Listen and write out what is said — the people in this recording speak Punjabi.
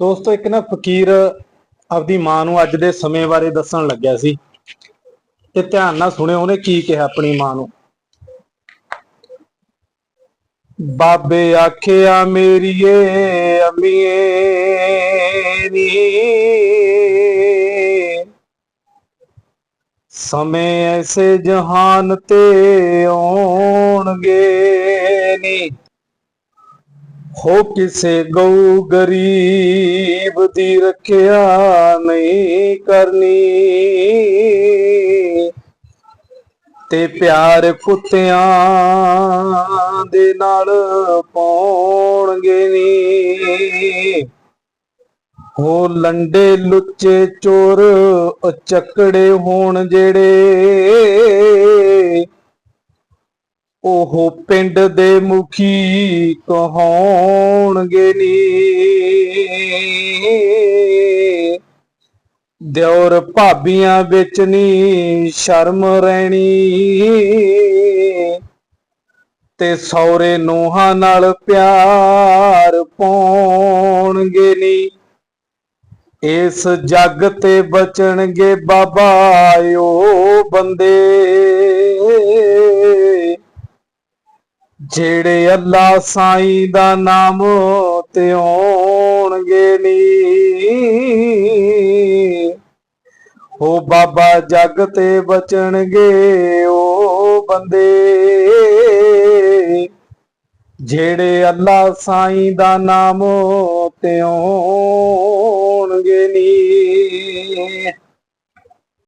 ਦੋਸਤੋ, ਇੱਕ ਨਾ ਫਕੀਰ ਆਪਦੀ ਮਾਂ ਨੂੰ ਅੱਜ ਦੇ ਸਮੇਂ ਬਾਰੇ ਦੱਸਣ ਲੱਗਿਆ ਸੀ ਤੇ ਧਿਆਨ ਨਾਲ ਸੁਣਿਓ, ਉਹਨੇ ਕੀ ਕਿਹਾ ਆਪਣੀ ਮਾਂ ਨੂੰ? ਬਾਬੇ ਆਖਿਆ, ਮੇਰੀਏ, ਅਮੀਏ ਨੀ। ਸਮੇਂ ਐਸੇ ਜਹਾਨ ਤੇ ਆਉਣਗੇ ਨੀ। ਹੋ ਕਿਸੇ ਗਊ ਗਰੀਬ ਦੀ ਰੱਖਿਆ ਨਹੀਂ ਕਰਨੀ। ਤੇ ਪਿਆਰ ਕੁੱਤਿਆਂ ਦੇ ਨਾਲ ਪਾਉਣਗੇ ਨੀ। ਹੋ ਲੰਡੇ ਲੁੱਚੇ ਚੋਰ ਚੱਕੜੇ ਹੋਣ ਜਿਹੜੇ ਉਹ ਪਿੰਡ ਦੇ ਮੁਖੀ ਕਹਾਉਣਗੇ ਨੀ। ਦਿਉਰ ਭਾਬੀਆਂ ਵਿੱਚ ਨੀ ਸ਼ਰਮ ਰਹਿਣੀ। ਤੇ ਸੌਰੇ ਨੂਹਾਂ ਨਾਲ ਪਿਆਰ ਪਾਉਣਗੇ ਨੀ। ਇਸ ਜੱਗ ਤੇ ਬਚਣਗੇ ਬਾਬਾ ਓ ਬੰਦੇ। ਜਿਹੜੇ ਅੱਲਾ ਸਾਈਂ ਦਾ ਨਾਮ ਤੇ ਆਉਣਗੇ ਨੀ। ਉਹ ਬਾਬਾ ਜੱਗ ਤੇ ਬਚਣਗੇ ਉਹ ਬੰਦੇ। ਜਿਹੜੇ ਅੱਲਾ ਸਾਈਂ ਦਾ ਨਾਮ ਤੇ ਆਉਣਗੇ